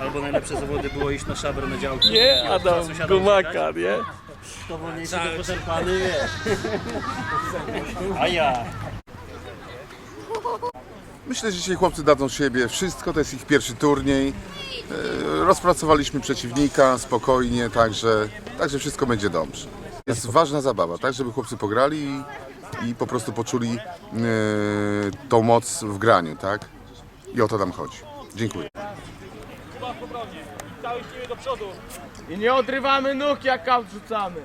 Albo najlepsze zawody było iść na szaber na działkę. Nie, Adam, gumaka, nie? To wolniejszy to poszarpany, wiesz. A ja. Myślę, że dzisiaj chłopcy dadzą z siebie wszystko, to jest ich pierwszy turniej. E, Rozpracowaliśmy przeciwnika spokojnie, także, także wszystko będzie dobrze. Jest ważna zabawa, tak, żeby chłopcy pograli i, i po prostu poczuli e, tą moc w graniu, tak? I o to nam chodzi. Dziękuję. I nie odrywamy nóg jak rzucamy.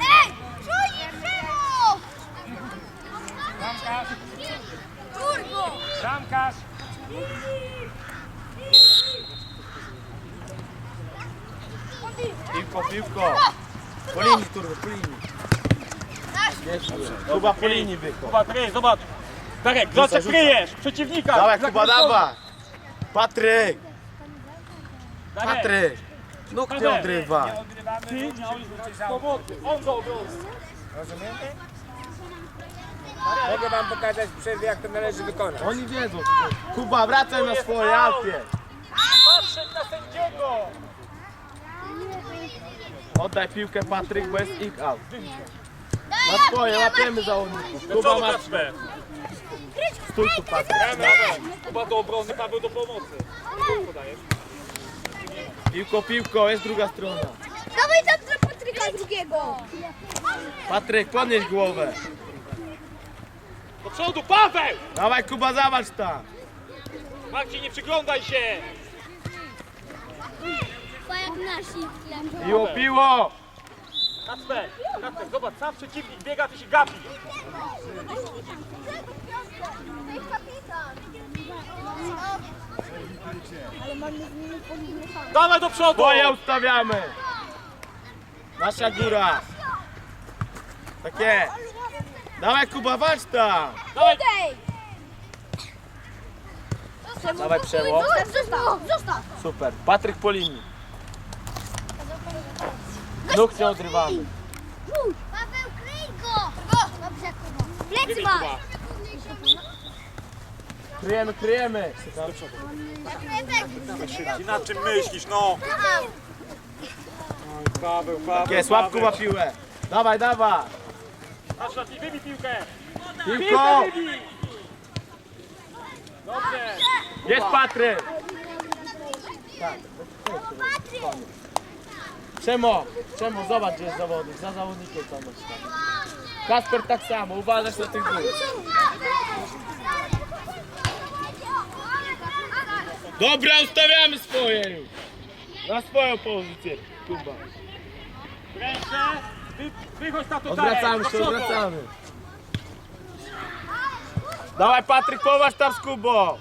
Ej! Czujnik Szymon! Turbo! Bramkarz! Piłko, piłko. Po linii, turbo, po linii. Kuba po linii byko. Kuba, kryj, zobacz! Darek, Groczek kryjesz! Przeciwnika! Dawaj, Kuba, Groczkowi. dawaj. Patryk, Darek, Patryk. Nóg nie odrywa. Ty miałeś on go obroni. Mogę wam pokazać w przerwie, jak to należy wykonać. Oni wiedzą. Kuba, wracaj na swoje Alpie. Patrzeć na sędziego! Oddaj piłkę Patryk, bo jest ich out. Na swoje, łapiemy zawodników. Kuba ma Kacper! stój tu Patryk. Kuba do obrony, Paweł do pomocy. Podajesz. Piłko, piłko, jest druga strona. Dawaj tam dla Patryka drugiego! Patryk, podnieś głowę. Do przodu, Paweł! Dawaj Kuba, zobacz tam. Marcin, nie przyglądaj się! To jak nasi. Piło, piło. Kacper, Kacper, zobacz, sam przeciwnik biega, ty się gapi. Dawaj do przodu! Swoje ustawiamy. Nasza góra. Tak jest. Dawaj Kuba, walcz tam. Dawaj, Dawaj zostaw, zostaw! Super. Patryk po linii. Nóg nie odrywamy. Paweł, kryj go! Dobrze, Kuba. Plecy ma! Kryjemy, kryjemy. I na czym myślisz, no? Paweł, Paweł, Tak jest, łap Kuba piłę. Dawaj, dawaj. Patrz na wybij piłkę! Piłko. Wybij! Dobrze! Jest Patryk. Przemo, Przemo, zobacz gdzie jest zawodnik. Za zawodnikiem tam jest. Kasper tak samo, uważasz na tych dwóch. Dobra, ustawiamy swoje już. Na swoją pozycję, Kuba. Ręce! Wy, wychodź na to Odwracamy się, odwracamy. Dawaj Patryk, poważ tam z Kubą.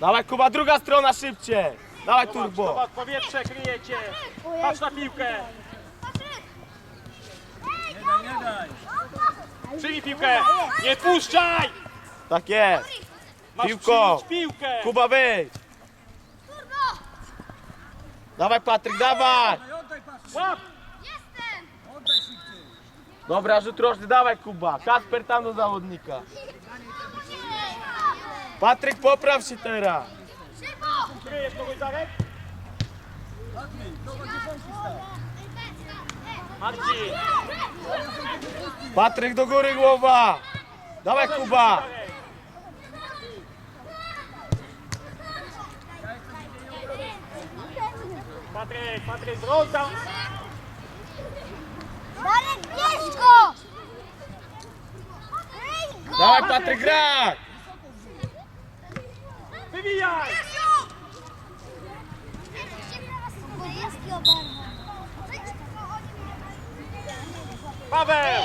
Dawaj Kuba, druga strona szybciej. Dawaj turbo. Zobacz, powietrze kryjecie! Patrz na piłkę! Przyjmij piłkę! Nie puszczaj! Tak jest. Masz Piłko. przyjąć piłkę! Kuba wyjdź. Dawaj Patryk, dawaj. Łap! Dobra, rzut rożny, dawaj Kuba. Kasper tam do zawodnika. Patryk, popraw się teraz. Kryjesz kogoś? Marcin! Patryk do góry głowa. Dawaj Kuba. Patryk, Patryk, tam! Darek, bierz go! Dawaj Patryk, graj. Wywijaj! Paweł!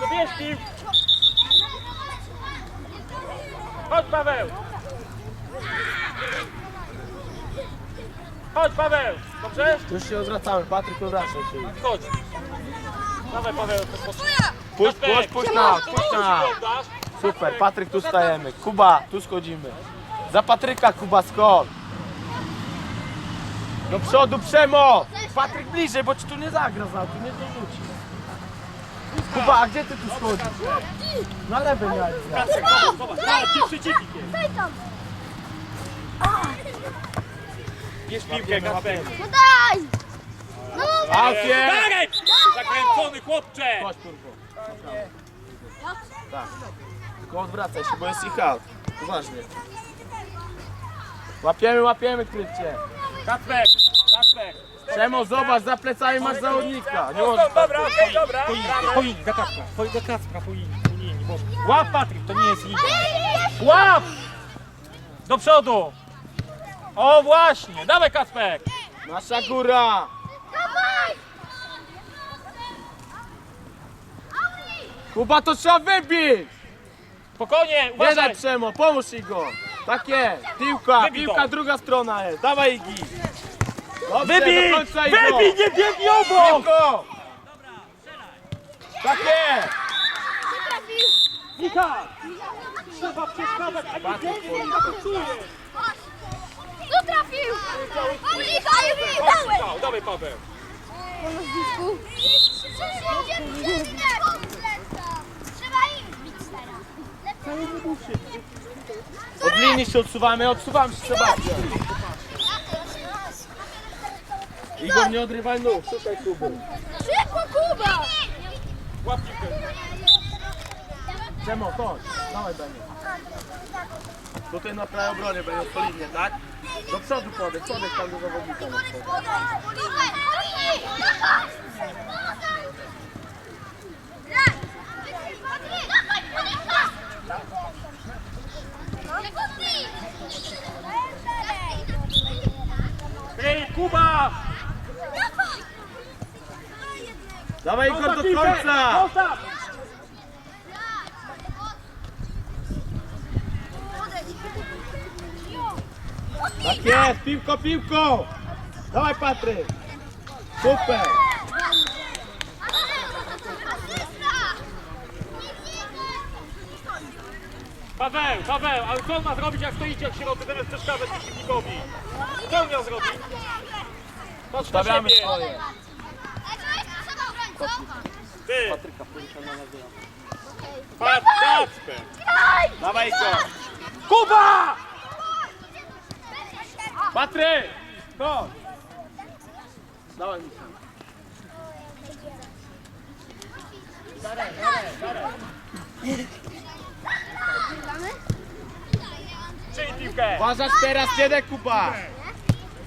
No bierz pił. Chodź Paweł! Chodź Paweł! Dobrze? Już się odwracamy, Patryk odwraca się. Chodź. Dawaj Paweł. to po- Puść, puść, puść na, Co puść ty na. oglądasz? Super, Patryk, tu stajemy. Kuba, tu schodzimy. Za Patryka, Kuba, skocz. Do przodu, Przemo! Patryk bliżej, bo ci tu nie zagra za, tu nie dorzuci. Kuba, a gdzie ty tu schodzisz? Na lewy miałeś grać. Daj tam. Bierz piłkę, Kasper. No daj! No! Darek! Zakręcony chłopcze! Chodź, turbo. Tak. Tylko odwracaj się, bo jest ich out. Poważnie. Łapiemy, łapiemy, krycie. Kasper! Kasper! Przemo, zobacz, za plecami masz zawodnika. Nie No, możesz tak. dobra, okej, dobra. Po linii, do Kaspra. Po, do. Bo... Łap Patryk, to nie jest linia. Łap! Do przodu! O właśnie, dawaj Kasper! Nasza góra! Kuba, to trzeba wybić! Spokojnie, Nie daj! Przemo, pomóż Igor! Tak jest, piłka, Wybij piłka to. druga strona jest, dawaj Igi! Dobrze, Wybij! do końca Igor! Wybij, nie biegnij obok! Szybko! Tak jest! Michał! Trzeba przeszkadzać, a nie biegnie, jak to czuje! Tu trafił! Dałem! Michał, dawaj Paweł! Trzeba im bić teraz. Od linii się odsuwamy, odsuwam się Sebastian. Igor, nie odrywaj nóg, szukaj Kuby. Szybko, Kuba! Łap piłkę. Przemo, chodź, dawaj Benio. Tutaj na prawej obronie będzie solidnie, tak? Do przodu podejdź, podejdź tam do zawodnika. Ej, Kuba! Dawaj Igor do końca! Tak jest, piłko, piłko! Dawaj Patryk! Super! Paweł, Paweł, ale co on ma zrobić, jak stoicie jak środek, zamiast przeszkadzać przeciwnikowi? Co on miał zrobić? Patrz na Stawiamy siebie. swoje. Ty! Pat, Kacper! Dawaj Igor! Kuba! Patryk! Chodź! Dawaj mi się. Czyń piłkę! Uważasz teraz kiedy Kuba!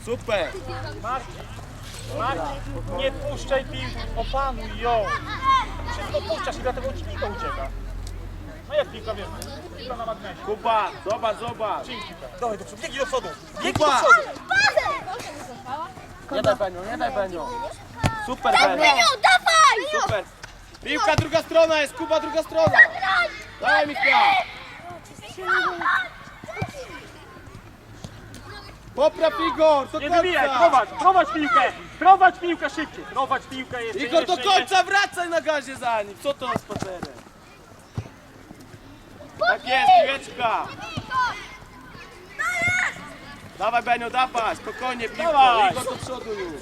Super! Marcin, Marcin, nie puszczaj piłki, opanuj ją! Wszystko puszczasz i dlatego ci piłka ucieka. No jak piłka, wiesz, piłka na magnesie. Kuba, zobacz, zobacz! Piłkę. Dawaj do przodu, biegnij do przodu! Biegnij do Kuba! przodu! Nie daj Benio, nie daj Benio! Super Benio! dawaj! Super! Piłka druga strona jest, Kuba druga strona! Dawaj Michał! Popraw Igor, do Nie wybijaj, końca! prowadź, prowadź piłkę! Prowadź piłkę szybciej! Prowadź piłkę jeszcze, Igor do jeszcze, końca wracaj na gazie za nim! Co to z spacerem? Tak jest, piłeczka! Dawaj Benio, dawaj, spokojnie piłko, Dawaj. Igor do przodu już!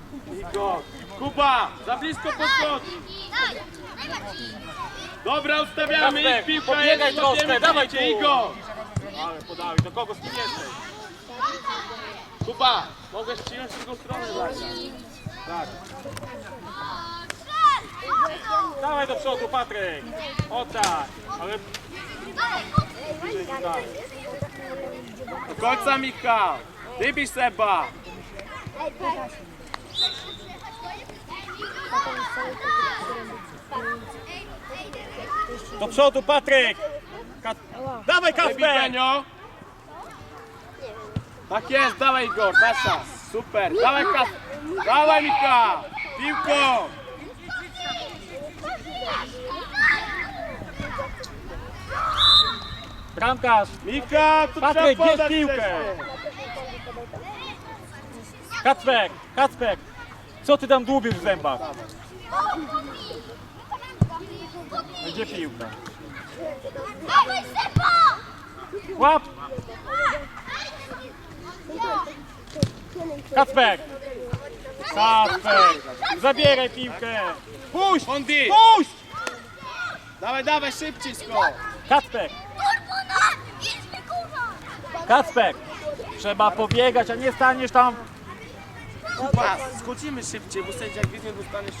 za blisko podchodzi. Dobra, ustawiamy ich piłka jest, troszkę, łapiemy dawaj tu. Igor. Ale podałeś, do kogo z kim jesteś? Kuba, Mogłeś przyjąć drugą stronę zagrać. Tak. Dawaj do przodu, Patryk. O tak. Ale bliżej nie dalej. Do końca Michał. Wybij Seba. Do przodu, Patryk. Ka Dawaj, Kasper. Tak jest, dawaj Igor, nasza. Super, dawaj Kas... Dawaj Michał. Piłką. Bramkarz. Michał, tu Patryk, trzeba podać piłkę. Kacper, Kacper. Co ty tam dłubisz w zębach? Gdzie piłka? Dawaj! Łap! Kacper! Kacper! Zabieraj piłkę! Puść! Fondi. Puść! Dawaj, dawaj, szybciej skok. Kacper! Kacper! Trzeba pobiegać, a nie staniesz tam. Kuba, skoczymy szybciej, bo sędzia jak widnie dostaniesz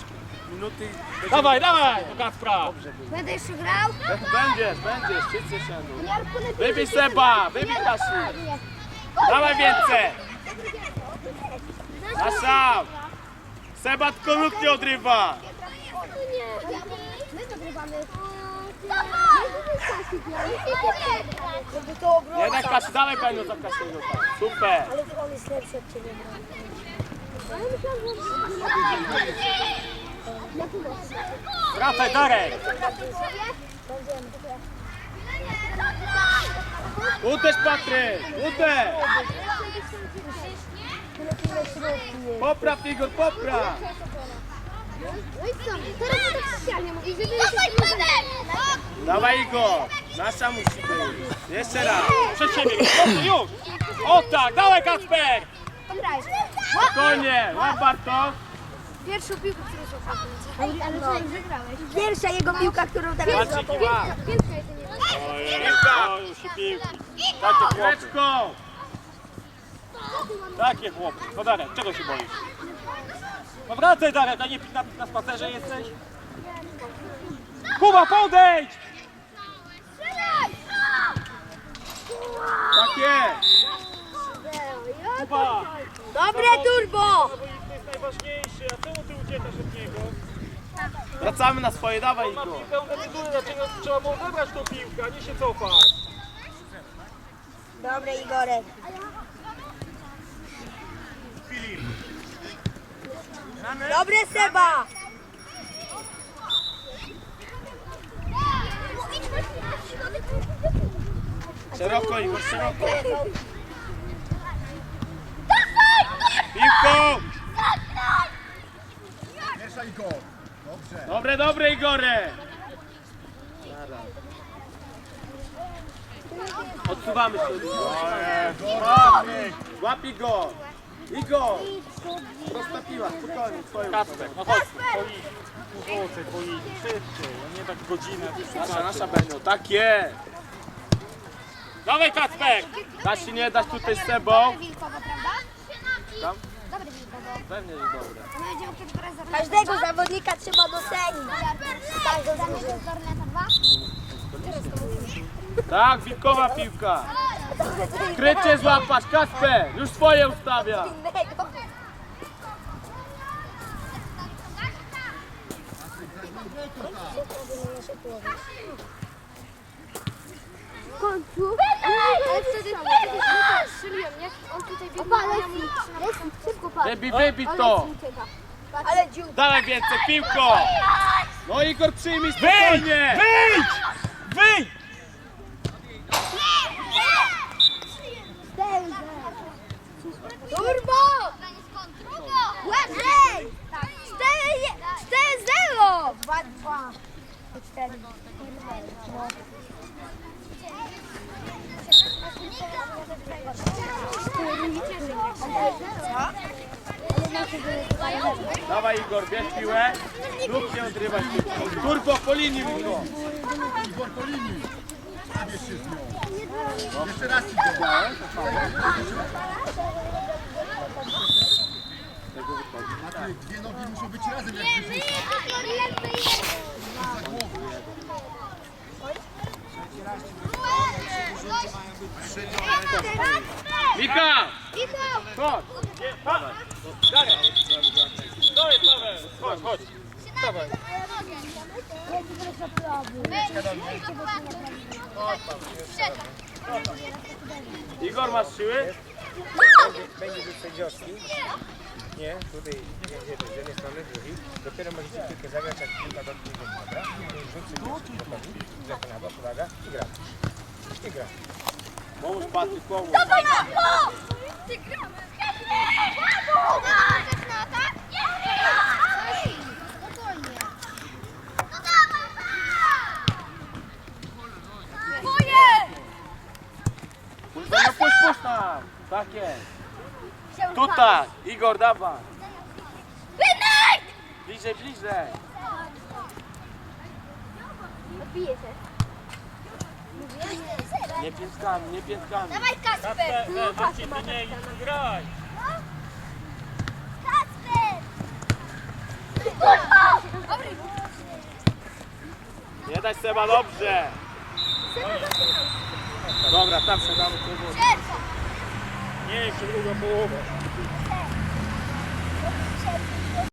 minuty. Dawaj, dawaj! Do Kacpra! Będę jeszcze grał? Będziesz, będziesz, wszyscy siądą. Wybij Seba, wybij Kasi. Dawaj więcej. Nasza. Seba tylko nóg nie odrywa. My to grywamy. Jednak Kasi, dawaj panią za Kasiego. Super. on jest lepszy od ciebie. Wracaj, Darek! Uderz Patryk, uderz. Popraw Igor, popraw. No i co? Mówi, żeby Dawaj, Dawaj Igor. Nasza musi być. Jeszcze raz. Przed siebie, dobrze, już! O tak, dawaj Kacper! Spokojnie, łap Bartosz. Pierwszą piłkę, którą złapałem. Ej, ale co, wygrałeś? Pierwsza jego piłka, którą teraz Marcin, łap. Pierwsza jest nie piłki. Takie chłopy, takie chłopy. No Darek, czego się boisz? No wracaj Darek, a nie na, na spacerze jesteś? Kuba, podejdź! Tak jest. Kuba! Dobre turbo! To jest najważniejszy, a czemu ty uciekasz od niego? Wracamy na swoje, dawaj Ma Igor. piłkę, on decyduje, dlaczego trzeba mu odebrać tą piłkę, a nie się cofać. Dobre Igorek. Dobre Seba! Szeroko Igor, szeroko. Piłką. Dobre, dobre Igore. Odsuwamy się od Igora. Łap Igor. Igor. Prosta piła, spokojnie, twoje Kacper, no chodź, po linii, szybciej, a nie tak godzinę. Nasza, nasza Benio, tak jest. Dawaj Kacper! Da się nie dać tutaj z Sebą. Wilkowo, prawda? Tam? Dobre. Pewnie, że dobre. Każdego zawodnika trzeba docenić. Tak, do Zorneta 2? Tak, wilkowa piłka. Krycie złapać, Kasper. Już swoje ustawia. Innego. W końcu? Ale wtedy strzeliłem, nie? On tutaj szybko wybij to. Ale dziób. Dawaj więcej, piłką. No Igor, przyjmij spokojnie. Wyjdź! Wyjdź! Turbo! wygrywać. Turbo po linii wygrywa. Igor po linii. Jeszcze raz ci dodałem. Matej, dwie nogi muszą być razem. Nie, my jest Za głowę. Mika! Michał! Chodź! Dawaj! Dawaj Paweł! Chodź, chodź! Igor, masz siły? Będzie rzut sędziowski. Nie, tutaj będzie z jednej strony, drugi. Dopiero możecie piłkę zagrać, jak piłka dotknie ziemi, dobra? Rzut sędziowski gotowi. Zlepy na bok, uwaga, i gra. I gra. Pomóż Patryk, pomóż. Dawaj na to! Ty gramy! Chcesz na atak? Spokojnie. No dawaj! Twoje! No puść, puść tam! Tak jest. Tutaj! Igor, dawaj! Wynek! Bliżej, bliżej! Odbije się. Nie piętkami, nie piętkami. Dawaj Kasper! E, Marcin, ty nie graj. Kasper! Dobry! Nie dać Seba, dobrze! Dobra, tam tu było. Czerwa! Nie, jeszcze drugą połowę.